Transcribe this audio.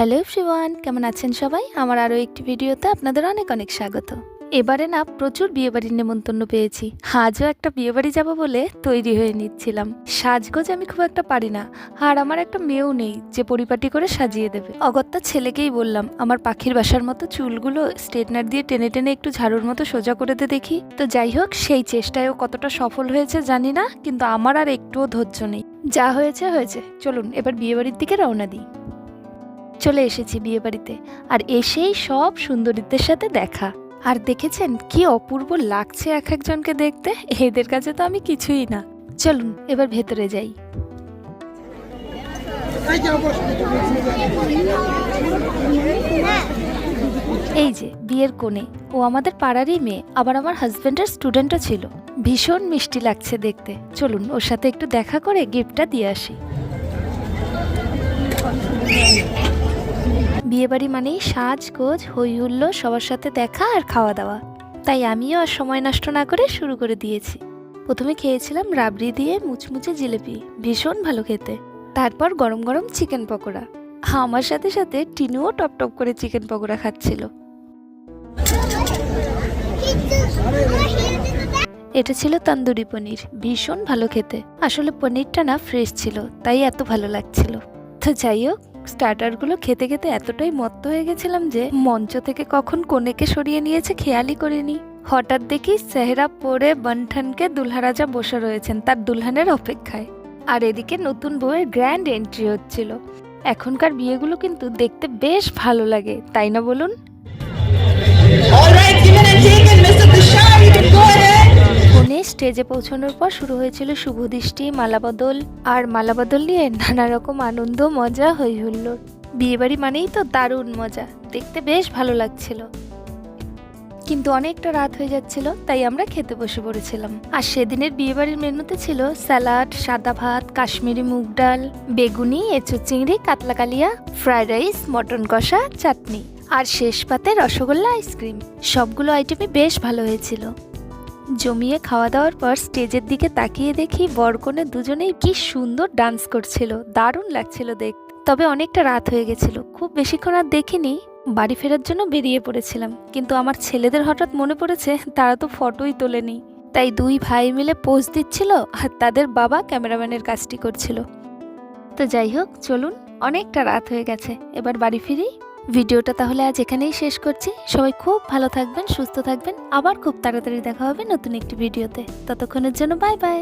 Hello Shivan কেমন আছেন সবাই? আমার আরও একটি ভিডিওতে আপনাদের অনেক অনেক স্বাগত। এবারে না প্রচুর বিয়েবাড়ির নেমন্তন্ন পেয়েছি। আজও একটা বিয়েবাড়ি যাব বলে তৈরি হয়ে নিচ্ছিলাম। সাজগোজ আমি খুব একটা পারি না। আর আমার একটা মেয়েও নেই যে পরিপাটি করে সাজিয়ে দেবে। অগত্যা ছেলেকেই বললাম, আমার পাখির বাসার মতো চুলগুলো স্ট্রেটনার দিয়ে টেনে টেনে একটু ঝাড়ুর মতো সোজা করে দে দেখি। তো যাই হোক, সেই চেষ্টায়ও কতটা সফল হয়েছে জানি না, কিন্তু আমার আর একটুও ধৈর্য নেই। যা হয়েছে হয়েছে। চলুন, এবার বিয়েবাড়ির দিকে রওনা দিই। চলে এসেছি বিয়ে বাড়িতে আর এসেই সব সুন্দরীদের সাথে দেখা। আর দেখেছেন কি অপূর্ব লাগছে এক একজনকে দেখতে? এদের কাছে তো আমি কিছুই না। চলুন, এবার ভেতরে যাই। এই যে, বিয়ের কোণে। ও আমাদের পাড়ারই মেয়ে, আবার আমার হাজবেন্ডের স্টুডেন্টও ছিল। ভীষণ মিষ্টি লাগছে দেখতে। চলুন, ওর সাথে একটু দেখা করে গিফটটা দিয়ে আসি। বিয়েবাড়ি মানেই সাজ, গোজ হই হুল্লো, সবার সাথে দেখা আর খাওয়া দাওয়া। তাই আমিও আর সময় নষ্ট না করে শুরু করে দিয়েছি। প্রথমে খেয়েছিলাম রাবড়ি দিয়ে মুচমুচে জিলেপি, ভীষণ ভালো খেতে। তারপর গরম গরম চিকেন পকোড়া। আমার সাথে সাথে টিনুও টপ টপ করে চিকেন পকোড়া খাচ্ছিল। এটা ছিল তন্দুরি পনির, ভীষণ ভালো খেতে। আসলে পনিরটা না ফ্রেশ ছিল, তাই এত ভালো লাগছিল। তো যাই হোক স্টার্টারগুলো খেতে খেতে এতটাই মত্ত হয়ে গেছিলাম যে মঞ্চ থেকে কখন কোনেকে সরিয়ে নিয়েছে খেয়ালই করিনি। হঠাৎ দেখি সেহরা পরে বন্ঠনকে দুলহারাজা বসে রয়েছেন তার দুলহানের অপেক্ষায়। আর এদিকে নতুন বউয়ের গ্র্যান্ড এন্ট্রি হচ্ছিল। এখনকার বিয়েগুলো কিন্তু দেখতে বেশ ভালো লাগে, তাই না বলুন? স্টেজে পৌঁছানোর পর শুরু হয়েছিল শুভদৃষ্টি মালাবদল। আর মালাবদল নিয়ে নানা রকম আনন্দ, মজা হই বিয়েবাড়ি মানেই তো দারুণ মজা। দেখতে বেশ ভালো লাগছিল। কিন্তু অনেকটা রাত হয়ে যাচ্ছিল, তাই আমরা খেতে বসে পড়েছিলাম। আর সেদিনের বিয়েবাড়ির মেনুতে ছিল স্যালাড, সাদা ভাত, কাশ্মীরি মুগ ডাল, বেগুনি এঁচুর চিংড়ি, কাতলা কালিয়া, ফ্রাইড রাইস, মটন কষা, চাটনি। আর শেষ পাতে রসগোল্লা, আইসক্রিম। সবগুলো আইটেমই বেশ ভালো হয়েছিল। জমিয়ে খাওয়া দাওয়ার পর স্টেজের দিকে তাকিয়ে দেখি বরকনে দুজনেই কি সুন্দর ডান্স করছিল, দারুণ লাগছিল দেখ। তবে অনেকটা রাত হয়ে গেছিল, খুব বেশিক্ষণ আর দেখিনি, বাড়ি ফেরার জন্য বেরিয়ে পড়েছিলাম। কিন্তু আমার ছেলেদের হঠাৎ মনে পড়েছে, তারা তো ফটোই তোলেনি। তাই দুই ভাই মিলে পোজ দিচ্ছিল আর তাদের বাবা ক্যামেরাম্যানের কাজটি করছিল। তো যাই হোক, চলুন, অনেকটা রাত হয়ে গেছে, এবার বাড়ি ফিরি। ভিডিওটা তাহলে আজ এখানেই শেষ করছি। সবাই খুব ভালো থাকবেন, সুস্থ থাকবেন। আবার খুব তাড়াতাড়ি দেখা হবে নতুন একটি ভিডিওতে। ততক্ষণের জন্য বাই বাই।